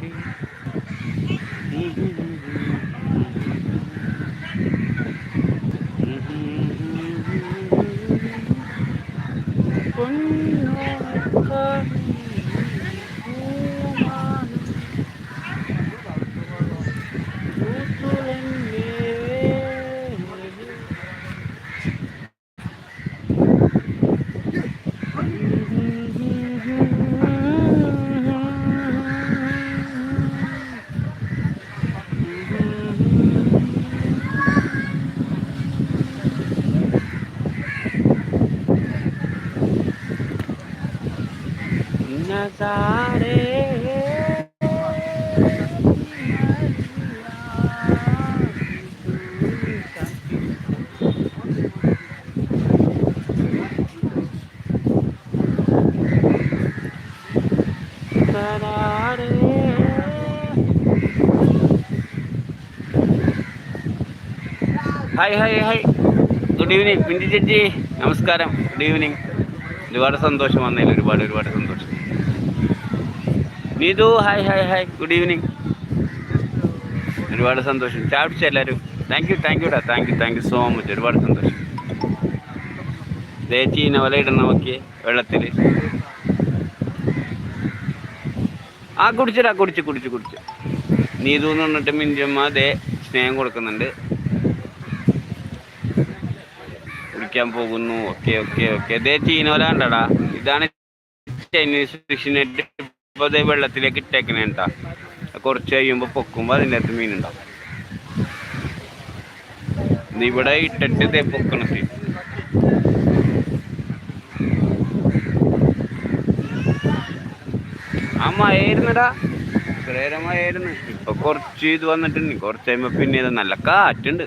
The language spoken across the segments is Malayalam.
waiting. Hi hi hi good evening Pinthi ചേച്ചി നമസ്കാരം. ഗുഡ് ഈവനിങ് ഒരുപാട് സന്തോഷം വന്നതിൽ. ഒരുപാട് ഒരുപാട് സന്തോഷം. Neethu hi hi hi good evening ഒരുപാട് സന്തോഷം. ചാടിച്ച എല്ലാവരും thank you thank യുടാ thank you thank you so much ഒരുപാട് സന്തോഷം. ചേച്ചി വലയിടണം നോക്കിയേ വെള്ളത്തിൽ ആ കുടിച്ചടാ കുടിച്ച് കുടിച്ച് കുടിച്ച്. നീതു എന്ന് പറഞ്ഞിട്ട് മിഞ്ചമ്മ അതേ സ്നേഹം കൊടുക്കുന്നുണ്ട്. കുടിക്കാൻ പോകുന്നു. Okay okay okay. ഇതേ ചീനോലാണ്ടടാ ഇതാണ് ചൈനീസ് ഫിഷ് നെറ്റ് ഇപ്പോൾ ഇതേ വെള്ളത്തിലേക്ക് ഇട്ടേക്കണേ കേട്ടാ കുറച്ച് കഴിയുമ്പോൾ പൊക്കുമ്പോൾ അതിന്റെ അകത്ത് മീനുണ്ടാവും ഇവിടെ ഇട്ടിട്ട് ഇതേ പൊക്കണത് ആ മഴയായിരുന്നടാ. ഇത്രയേറെ മഴയായിരുന്നു. ഇപ്പൊ കുറച്ച് ഇത് വന്നിട്ടുണ്ട്. കുറച്ച് കഴിയുമ്പോ പിന്നെ നല്ല കാറ്റുണ്ട്.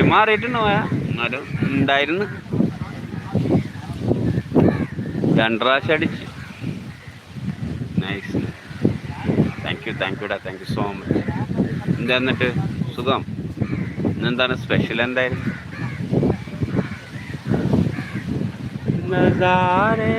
റേറ്റ് മാറിയിട്ടുണ്ട് പോയാ. എന്നാലും ഉണ്ടായിരുന്നു. രണ്ടു പ്രാവശ്യം അടിച്ച്. നൈസ് താങ്ക് യു താങ്ക് യുടാ താങ്ക് യു സോ മച്ച് എന്താ എന്നിട്ട്? സുഖം? ഇന്നെന്താണ് സ്പെഷ്യൽ എന്തായാലും നസാരേ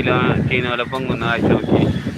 ചീന ചീനോലെ പൊങ്ങുന്ന കാഴ്ച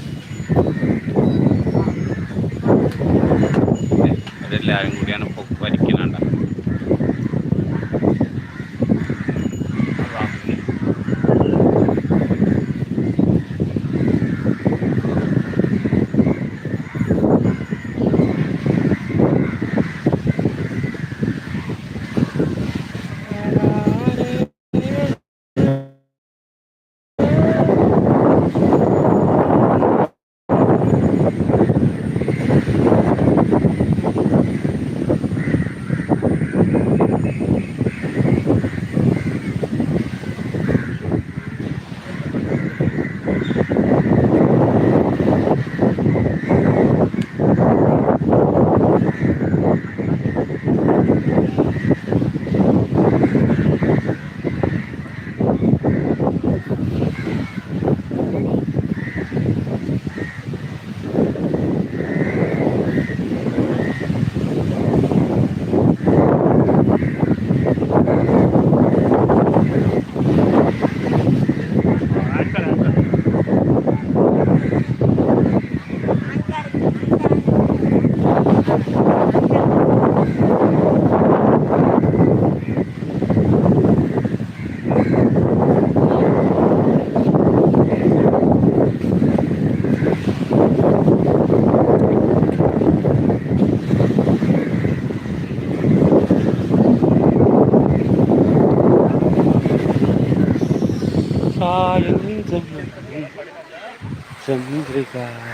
Africa.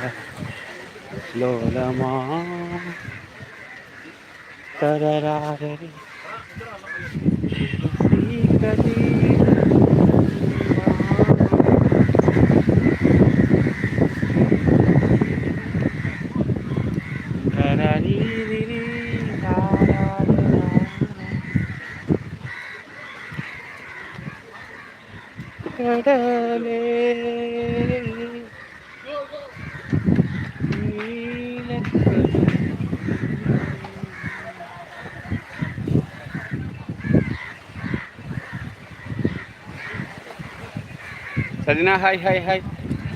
Sajina hi hi hi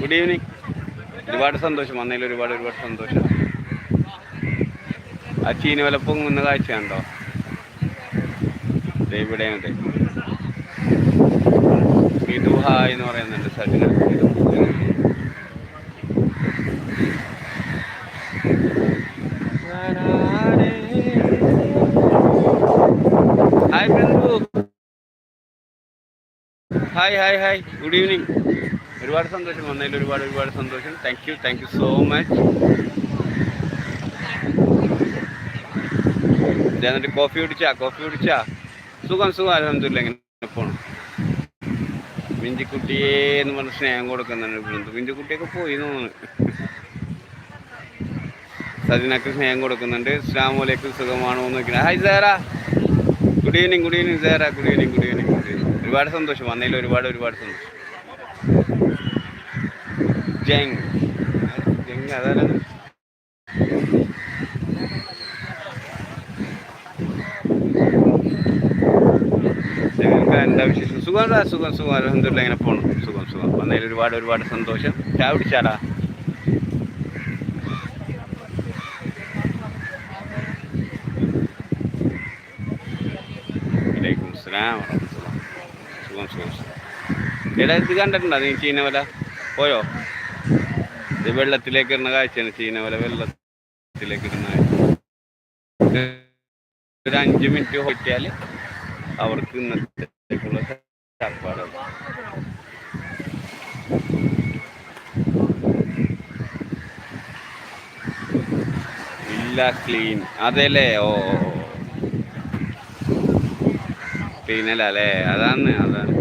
good evening ഒരുപാട് സന്തോഷം. വന്നതിൽ ഒരുപാട് ഒരുപാട് സന്തോഷം. ആ ചീന വില പൊങ്ങുന്ന കാഴ്ച കണ്ടോ ഇവിടെ അതെ ഹായ് എന്ന് പറയുന്നുണ്ട് Sajina. Hi hi hi good evening ഒരുപാട് സന്തോഷം. വന്നതിൽ ഒരുപാട് ഒരുപാട് സന്തോഷം. Thank you thank you so much എന്നിട്ട് കോഫി കുടിച്ചാ കോഫി കുടിച്ചാ. സുഖം സുഖം. അലഹമില്ല ഇങ്ങനെ പോണം. മിഞ്ചിക്കുട്ടിയെ എന്ന് പറഞ്ഞ സ്നേഹം കൊടുക്കുന്നുണ്ട് ബിന്ദു. മിഞ്ചിക്കുട്ടിയൊക്കെ പോയി തോന്നുന്നു. സജിനക്ക് സ്നേഹം കൊടുക്കുന്നുണ്ട്. ഇസ്ലാം വലൈക്കും സുഖമാണോ എന്ന് നോക്കുന്നത് hi Sara good evening good evening Sara good evening good evening good evening ഒരുപാട് സന്തോഷം. വന്നതിൽ ഒരുപാട് ഒരുപാട് സന്തോഷം. ജങ് ജങ് അതാണ്. എന്താ വിശേഷം? സുഖം സുഖം സുഖം. അലഹമില്ല ഇങ്ങനെ പോകണം സുഖം സുഖം. വന്നതിൽ ഒരുപാട് ഒരുപാട് സന്തോഷം. ചാ അസ്സലാം സുഖം സുഖം സുഖം. ഇത് കണ്ടിട്ടുണ്ടോ? നീ ചെയ്യുന്ന പോലെ പോയോ? ഇത് വെള്ളത്തിലേക്ക് ഇടുന്ന കാഴ്ചയാണ്. ചീന പോലെ വെള്ളത്തിലേക്ക് ഇടുന്ന കാഴ്ച. ഒരു അഞ്ച് മിനിറ്റ് പോയിട്ടാൽ അവർക്ക് ഇന്നത്തേക്കുള്ള ചാപ്പാടാണ് ക്ലീൻ. അതെല്ലേ? ഓ ക്ലീനല്ല അതാണ് അതാണ്.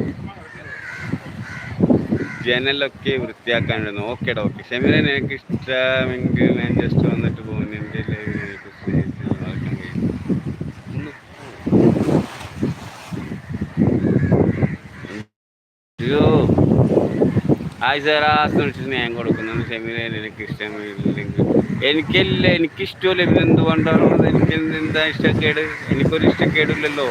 ജനലൊക്കെ വൃത്തിയാക്കാനുണ്ട്. ഓക്കേടാ ഓക്കെ ഷമീറ എനിക്ക് ഇഷ്ടമെങ്കിൽ ഞാൻ ജസ്റ്റ് വന്നിട്ട് പോകുന്നു എന്റെ ലൈവിൽ എനിക്ക് സ്നേഹിച്ച് കഴിയും. വിളിച്ച് സ്നേഹം കൊടുക്കുന്നുണ്ട് എനിക്ക് ഇഷ്ടമില്ലെങ്കിൽ എനിക്കല്ല എനിക്കിഷ്ടമല്ല. പിന്നെ എന്തുകൊണ്ടാണ് എനിക്ക് എന്താ ഇഷ്ടക്കേട്? എനിക്കൊരു ഇഷ്ടക്കേടില്ലല്ലോ.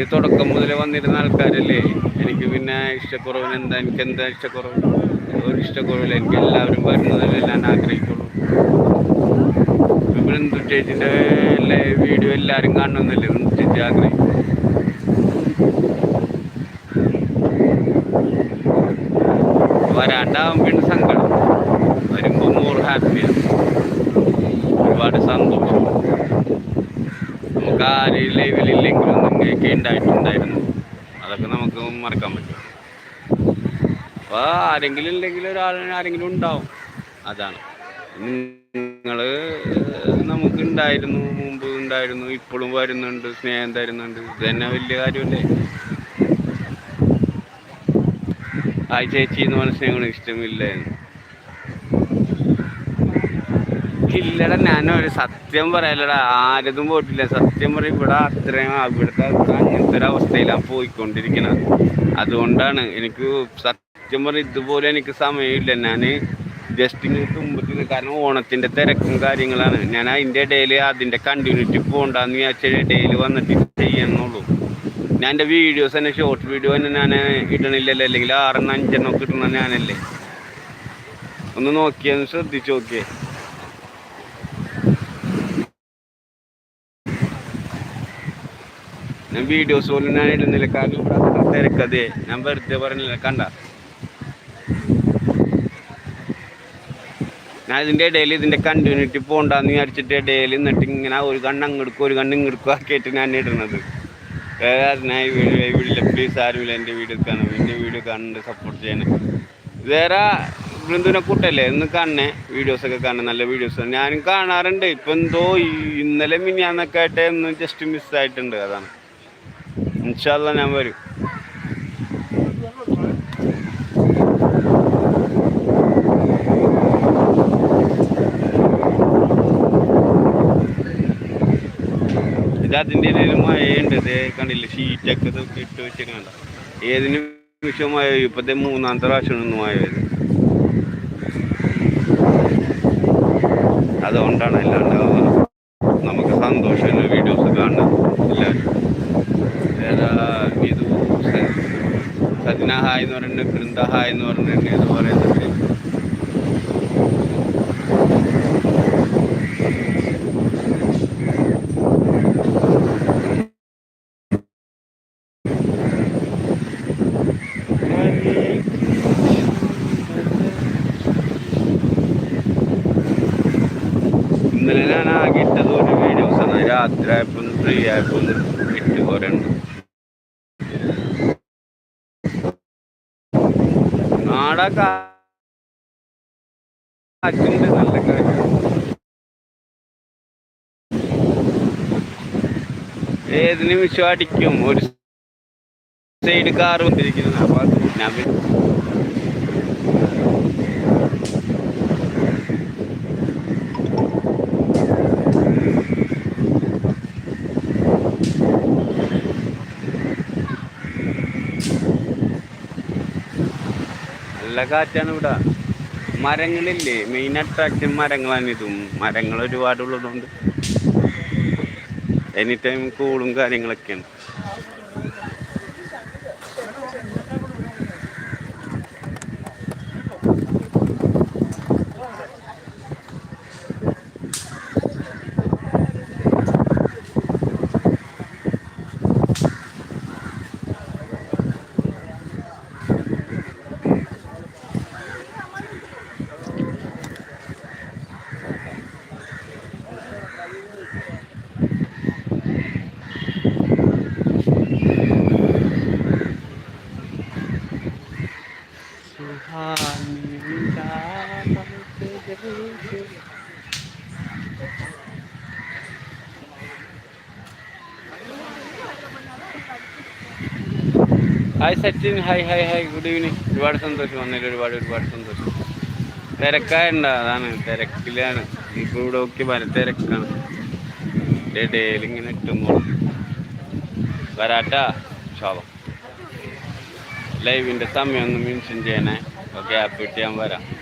എനിക്ക് തുടക്കം മുതലേ വന്നിരുന്ന ആൾക്കാരല്ലേ? എനിക്ക് പിന്നെ ഇഷ്ടക്കുറവിന് എന്താ? എനിക്ക് എന്താ ഇഷ്ടക്കുറവ്? ഒരു ഇഷ്ടക്കുറവില്ല. എനിക്ക് എല്ലാവരും വരുന്നതല്ലേ ഞാൻ ആഗ്രഹിക്കുള്ളൂ. ബിന്ദു ചേച്ചിന്റെ വീഡിയോ എല്ലാവരും കാണണമെന്നല്ലേ ബിന്ദു ചേച്ചി ആഗ്രഹിക്കും വരാണ്ടാവും പിന്നെ സങ്കടം. വരുമ്പോൾ മോർ ഹാപ്പിയാണ് ഒരുപാട് സന്തോഷം. നമുക്ക് ആരെയും ലൈവിലില്ലെങ്കിലും നിങ്ങൾക്ക് ഉണ്ടായിട്ടുണ്ടായിരുന്നു അതൊക്കെ നമുക്ക് മറക്കാൻ പറ്റും. അപ്പോൾ ആരെങ്കിലും ഇല്ലെങ്കിൽ ഒരാൾ ആരെങ്കിലും ഉണ്ടാവും. അതാണ്. നിങ്ങൾ നമുക്ക് ഉണ്ടായിരുന്നു മുമ്പ് ഉണ്ടായിരുന്നു ഇപ്പോഴും വരുന്നുണ്ട് സ്നേഹം തരുന്നുണ്ട്. ഇത് തന്നെ വലിയ കാര്യമല്ലേ? ആ ചേച്ചി എന്ന് പറഞ്ഞ സ്നേഹം ഇഷ്ടമില്ലായിരുന്നു ഇല്ലടാ ഞാനൊരു സത്യം പറയലടാ. ആരതും പോയിട്ടില്ല. സത്യം പറയും ഇവിടെ അത്രയും ഇവിടുത്തെ അങ്ങനത്തെ ഒരു അവസ്ഥയിലാണ് പോയിക്കൊണ്ടിരിക്കുന്നത് അതുകൊണ്ടാണ് എനിക്ക് സത്യം പറയും ഇതുപോലെ എനിക്ക് സമയമില്ല. ഞാൻ ജസ്റ്റ് ഇങ്ങനെ തുമ്പത്തിന് കാരണം ഓണത്തിന്റെ തിരക്കും കാര്യങ്ങളാണ്. ഞാൻ അതിന്റെ ഇടയിൽ അതിന്റെ കണ്ടിന്യൂറ്റി പോകണ്ടെന്ന് വിചാരിച്ചാൽ ഇടയിൽ വന്നിട്ട് ചെയ്യണമെന്നുള്ളൂ ഞാൻ എന്റെ വീഡിയോസ് തന്നെ ഷോർട്ട് വീഡിയോ തന്നെ ഞാൻ ഇടണില്ലല്ലോ. അല്ലെങ്കിൽ ആറെണ്ണം അഞ്ചെണ്ണം ഒക്കെ ഞാനല്ലേ. ഒന്ന് നോക്കിയാൽ ശ്രദ്ധിച്ച് നോക്കിയേ. ഞാൻ വീഡിയോസ് പോലും ഞാൻ ഇടുന്നില്ല. തിരക്കതേ ഞാൻ വെറുതെ പറഞ്ഞില്ല. കണ്ട? ഞാൻ ഇതിന്റെ ഇടയിൽ ഇതിന്റെ കണ്ടിന്യൂറ്റി പോകണ്ടെന്ന് വിചാരിച്ചിട്ട് ഇടയിൽ എന്നിട്ട് ഇങ്ങനെ ഒരു കണ്ണ് അങ്ങെടുക്കും ഒരു കണ്ണ് ഇങ്ങെടുക്കും ആക്കിയിട്ട് ഞാൻ ഇടുന്നത് വേറെ ഞാൻ വീഡിയോ പ്ലീസ് ആരുമില്ല. എന്റെ വീഡിയോ കാണും എന്റെ വീഡിയോ കാണുന്നുണ്ട് സപ്പോർട്ട് ചെയ്യാൻ വേറെ ബൃന്ദുവിനെ കൂട്ടല്ലേ? ഇന്ന് കാണണേ വീഡിയോസൊക്കെ കാണണം നല്ല വീഡിയോസ് ഞാനും കാണാറുണ്ട്. ഇപ്പം എന്തോ ഇന്നലെ മിനിയാന്നൊക്കെ ആയിട്ട് ഒന്ന് ജസ്റ്റ് മിസ്സായിട്ടുണ്ട് അതാണ്. ഇൻഷാല്ല ഞാൻ വരും. ഇത് അതിന്റെ ഇടയിൽ മഴയുണ്ട്. ഇത് കണ്ടില്ല? ഷീറ്റൊക്കെ ഇട്ട് വെച്ചിട്ടുണ്ട് ഏതിന് വിഷയമായ. ഇപ്പത്തെ മൂന്നാമത്തെ പ്രാവശ്യമാണ് ഒന്നും മഴ പെയ്ത് അതുകൊണ്ടാണ് എല്ലാം നമുക്ക് സന്തോഷമുള്ള വീഡിയോസ് കാണുന്നത് എല്ലാവരും ഏതാ ഇത് സജ്ന ഹായ് എന്ന് ഹായ് എന്ന് പറഞ്ഞിട്ടുണ്ട് ഇത് പറയുന്നത് ഇന്നലെ ഞാൻ ആകെ ഇട്ടത് ഒരു വീഡിയോസ് ആണ് രാത്രി ആയപ്പോൾ ഫ്രീ ആയപ്പോൾ ഇട്ട് കുറേ ഉണ്ട് നാടാ നല്ല ഏത് നിമിഷം അടിക്കും ഒരു സൈഡ് കാർ വന്നിരിക്കുന്നു. ഞാൻ കാറ്റാണ് ഇവിടെ. മരങ്ങളില്ലേ? മെയിൻ അട്രാക്ഷൻ മരങ്ങളാണ് ഇതും. മരങ്ങൾ ഒരുപാടുള്ളതുകൊണ്ട് എനി ടൈം കൂളും കാര്യങ്ങളൊക്കെയാണ്. Hi Sachin hi hi hi good evening ഒരുപാട് സന്തോഷം. വന്നതിൽ ഒരുപാട് ഒരുപാട് സന്തോഷം. തിരക്കായുണ്ട് അതാണ് തിരക്കിലാണ്. ഇപ്പോൾ ഇവിടെ ഒക്കെ വര തിരക്കാണ്. ഇടയിൽ ഇങ്ങനെ ഇട്ടുമ്പോൾ വരാട്ടാ ശോഭം. ലൈവിന്റെ സമയം ഒന്ന് മെൻഷൻ ചെയ്യണേ. ഓക്കെ ആപ്പ് ഇട്ട് ഞാൻ വരാം.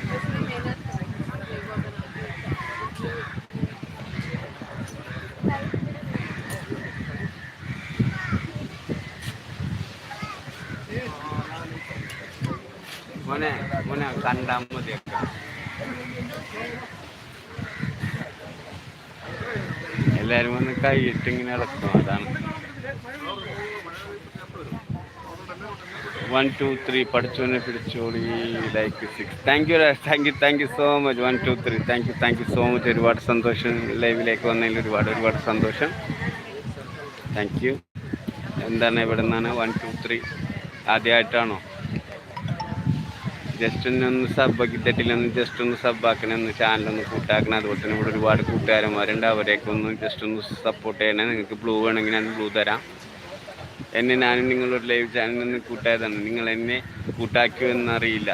കണ്ടാൽ എല്ലാരും വന്ന് കൈയിട്ട് ഇങ്ങനെ ഇളക്കും അതാണ്. വൺ ടു ത്രീ പഠിച്ചോനെ പിടിച്ചോളി like six thank you thank you thank you so much one two three thank you thank you so much ഒരുപാട് സന്തോഷം ലൈവിലേക്ക് വന്നതിൽ ഒരുപാട് ഒരുപാട് സന്തോഷം. താങ്ക് യു എന്താണ് ഇവിടെ നിന്നാണ് വൺ ടു ത്രീ ആദ്യമായിട്ടാണോ? ജസ്റ്റ് ഒന്ന് ഒന്ന് സബ്ബാക്കി തെറ്റിലൊന്ന് ജസ്റ്റ് ഒന്ന് സബ്ബാക്കണേ ഒന്ന് ചാനലൊന്ന് കൂട്ടാക്കണം. അതുപോലെ തന്നെ ഇവിടെ ഒരുപാട് കൂട്ടുകാരന്മാരുണ്ട്. അവരെയൊക്കെ ഒന്ന് ജസ്റ്റ് ഒന്ന് സപ്പോർട്ട് ചെയ്യണേ. നിങ്ങൾക്ക് ബ്ലൂ വേണമെങ്കിൽ ഞാൻ ബ്ലൂ തരാം. എന്നെ ഞാനും നിങ്ങളൊരു ലൈവ് ചാനലിൽ കൂട്ടായതാണ്. നിങ്ങൾ എന്നെ കൂട്ടാക്കിയോ എന്നറിയില്ല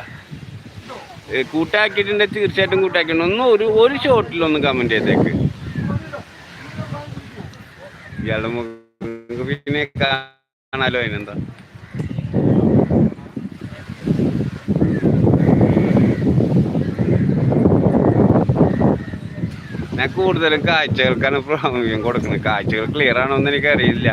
കൂട്ടാക്കിയിട്ടുണ്ട്. തീർച്ചയായിട്ടും കൂട്ടാക്കണം ഒന്ന് ഒരു ഒരു ഷോട്ടിലൊന്ന് കമന്റ് ചെയ്തേക്ക്. ഇയാളുടെ മുഖം പിന്നെ കാണാലോ അതിനെന്താ? ഞാൻ കൂടുതലും കാഴ്ചകൾക്കാണ് പ്രാമുഖ്യം കൊടുക്കുന്നത്. കാഴ്ചകൾ ക്ലിയർ ആണോ എന്ന് എനിക്കറിയില്ല.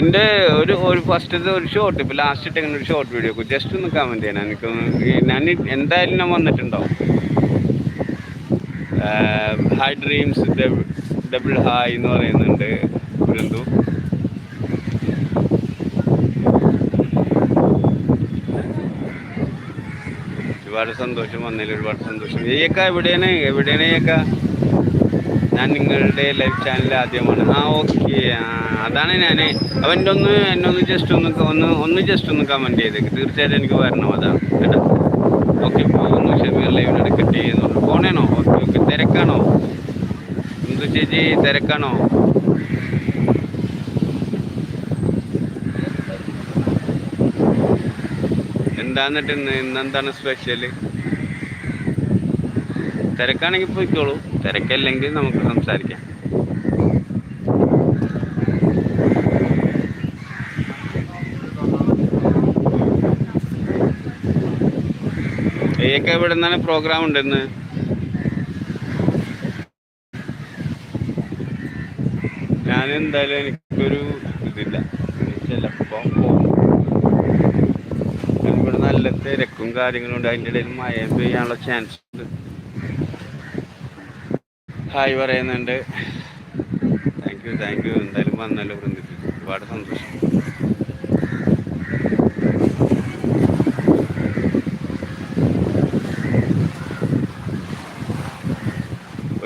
എന്റെ ഒരു ഒരു ഫസ്റ്റത്തെ ഒരു ഷോർട്ട് ഇപ്പോൾ ലാസ്റ്റ് ഇട്ടെങ്ങനെ ഒരു ഷോർട്ട് വീഡിയോ ജസ്റ്റ് ഒന്ന് കമന്റ് ചെയ്യണം. എനിക്ക് ഞാൻ എന്തായാലും ഞാൻ വന്നിട്ടുണ്ടോ? ഹൈ ഡ്രീംസ് ഡബിൾ ഹായ് എന്ന് പറയുന്നുണ്ട്. ബിന്ദു ഒരുപാട് സന്തോഷം വന്നതിൽ ഒരുപാട് സന്തോഷം. ഈയൊക്കെ എവിടെയാണ്? എവിടെയാണ് ഈയൊക്കെ ഞാൻ നിങ്ങളുടെ ലൈവ് ചാനൽ ആദ്യമാണ്. ആ ഓക്കെ അതാണ് ഞാൻ അവന്റെ ഒന്ന് എന്നെ ഒന്ന് ജസ്റ്റ് ഒന്ന് ഒന്ന് ഒന്ന് ജസ്റ്റ് ഒന്ന് കമന്റ് ചെയ്തേക്ക് തീർച്ചയായിട്ടും എനിക്ക് വരണം അതാണ് കേട്ടോ? ഓക്കെ ഒന്ന് ഷമീർ ലൈവിനോട് കിട്ടി ഫോണാണോ? Okay okay തിരക്കാണോ? എന്തു ചേച്ചി തിരക്കാണോ? എന്താന്നിട്ട് ഇന്ന് ഇന്നെന്താണ് സ്പെഷ്യൽ തിരക്കാണെങ്കിൽ പോയിക്കോളൂ. തിരക്കല്ലെങ്കിൽ നമുക്ക് സംസാരിക്കാം. ഏക്ക ഇവിടെ നിന്നാണ് പ്രോഗ്രാം ഉണ്ടെന്ന് ഞാൻ എന്തായാലും എനിക്കൊരു ഇതില്ല ചിലപ്പോ പോകും ഇവിടെ നല്ല തിരക്കും കാര്യങ്ങളും ഉണ്ട്. അതിന്റെ ഇടയിൽ മഴ പെയ്യാനുള്ള ചാൻസ് ഉണ്ട്. ഹായ് പറയുന്നുണ്ട്. താങ്ക് യു താങ്ക് യു എന്തായാലും വന്നല്ലോ വൃന്ദിപ്പിച്ചു ഒരുപാട് സന്തോഷം.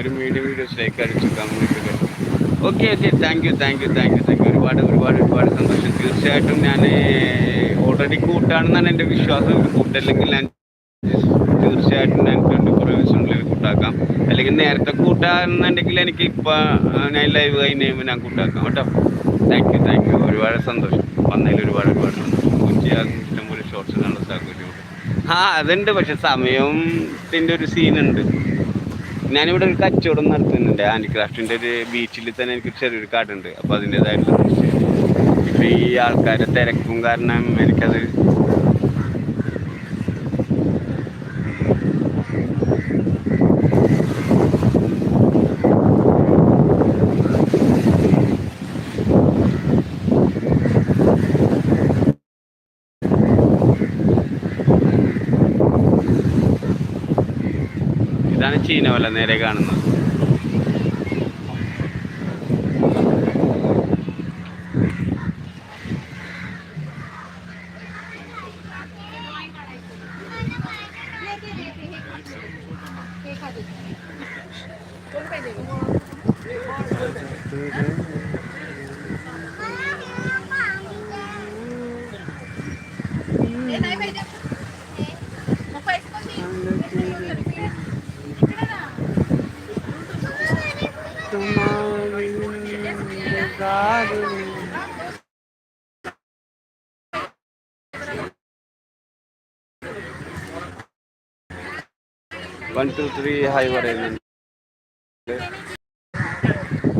ഒരു മീഡിയം വീഡിയോസിലേക്ക് അടിച്ചു. Community okay okay thank you thank you thank you thank you ഒരുപാട് ഒരുപാട് ഒരുപാട് സന്തോഷം. തീർച്ചയായിട്ടും ഞാൻ ഓൾറെഡി കൂട്ടാണെന്നാണ് എന്റെ വിശ്വാസം. കൂട്ടല്ലെങ്കിൽ ഞാൻ തീർച്ചയായിട്ടും ഞാൻ ട്വന്റി ഫോർ ഹവേഴ്സിനുള്ളിൽ കൂട്ടാക്കാം. അല്ലെങ്കിൽ നേരത്തെ കൂട്ടാന്നുണ്ടെങ്കിൽ എനിക്ക് ഇപ്പം ഞാൻ ലൈവ് കഴിഞ്ഞ് ഞാൻ കൂട്ടാക്കാം. കേട്ടോ. താങ്ക് യു താങ്ക് യു ഒരുപാട് സന്തോഷം. വന്നതിൽ ഒരുപാട് ഒരുപാട് സന്തോഷം. ഉച്ചയാകും ഇഷ്ടംപോലെ ഷോർട്സ് കാണാൻ സാഹചര്യം ആ അതുണ്ട്. പക്ഷെ സമയത്തിന്റെ ഒരു സീനുണ്ട് ഞാനിവിടെ ഒരു കച്ചവടം നടത്തുന്നുണ്ട്. ഹാൻഡിക്രാഫ്റ്റിന്റെ ഒരു ബീച്ചിൽ തന്നെ എനിക്ക് ചെറിയൊരു കാടുണ്ട്. അപ്പോൾ അതിന്റെതായിട്ടുള്ള ഇപ്പോൾ ഈ ആൾക്കാരെ തിരക്കും കാരണം എനിക്കത് ചീനവല നേരെ കാണുന്നത് വൺ ടു ത്രീ ഹൈ പറയുന്നുണ്ട് वैसे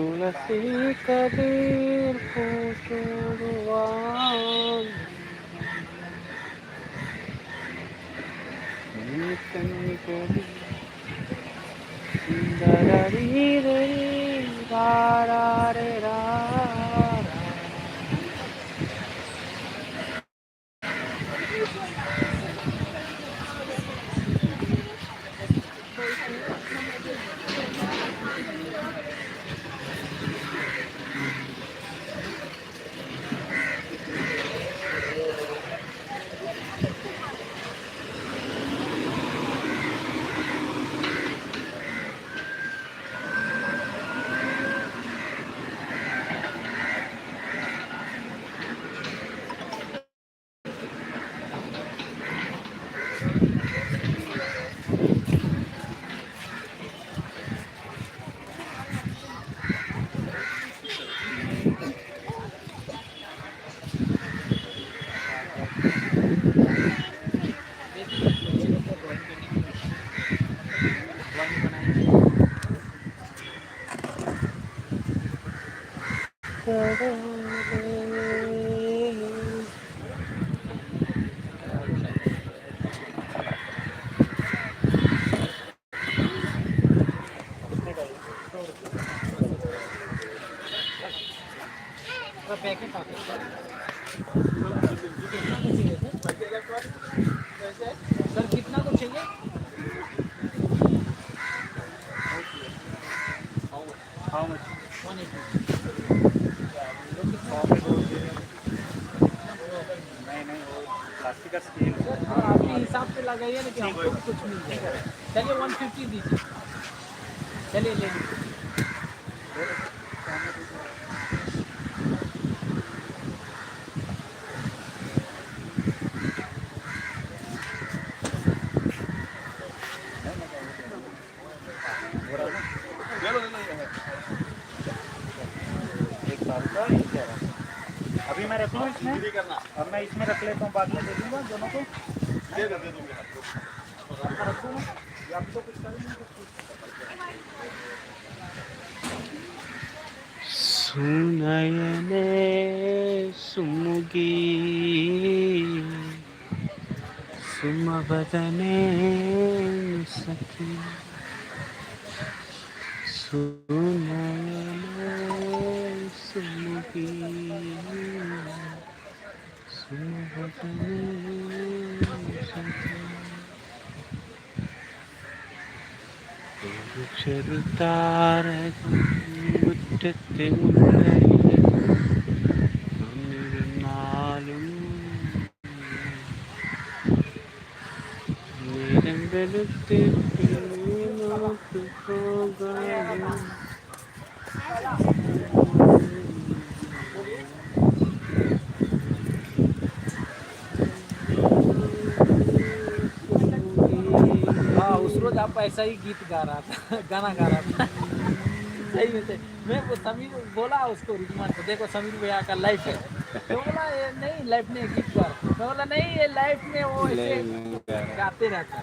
তুলসী কবির পুতুরওয়ান নিতনি কবি সুন্দরী রে ধারা चाहिए लेकिन हमको भी कुछ मिल जाए चलिए वन फिफ्टी दीजिए चलिए ले लीजिए अभी मैं रखूँ इसमें अब मैं इसमें रख लेता हूँ बाद में दे दूँगा दोनों को दे दे दूँगा സുമവദനേ സഖി സുനയനേ സുമുഖി സുമവദനേ സഖി ഒരു ചെറുതാരകം മുറ്റത്തെ മുല്ലയിൽ आप ऐसा ही गीत गा रहा था गाना गा रहा था। सही में सही मैं वो समीर बोला उसको रुकमान को देखो समीर भैया का लाइफ है। तो बोला ये नहीं लाइफ में गीत गा रहा मैं बोला नहीं ये लाइफ में वो ऐसे गाते रहता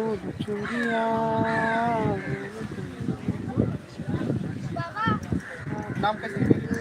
Bodutoria. Não, porque é isso.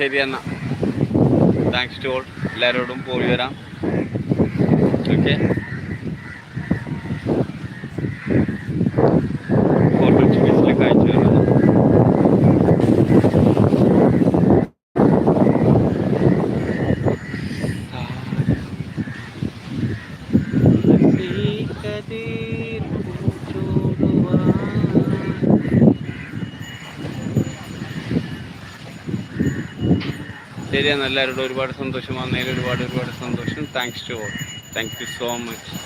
ശരി എന്നാ. താങ്ക്സ് ടു ഓൾ എല്ലാവരോടും പോയി വരാം. ഓക്കെ ശരിയാണ് എല്ലാവരോടും ഒരുപാട് സന്തോഷം. വന്നതിൽ ഒരുപാട് ഒരുപാട് സന്തോഷം. Thanks to all thank you so much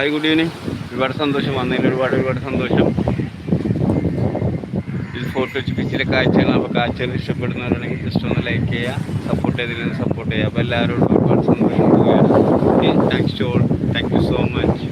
hi good evening ഒരുപാട് സന്തോഷം. വന്നതിൽ ഒരുപാട് ഒരുപാട് സന്തോഷം. ഇത് ഫോട്ടോ വെച്ച് പിച്ചിലെ കാഴ്ചകൾ അപ്പോൾ കാഴ്ചകൾ ഇഷ്ടപ്പെടുന്നവരാണെങ്കിൽ ജസ്റ്റ് ഒന്ന് ലൈക്ക് ചെയ്യുക. സപ്പോർട്ട് ചെയ്തില്ലെങ്കിൽ സപ്പോർട്ട് ചെയ്യുക. അപ്പോൾ എല്ലാവരോടും ഒരുപാട് സന്തോഷം. Thanks to all thank you so much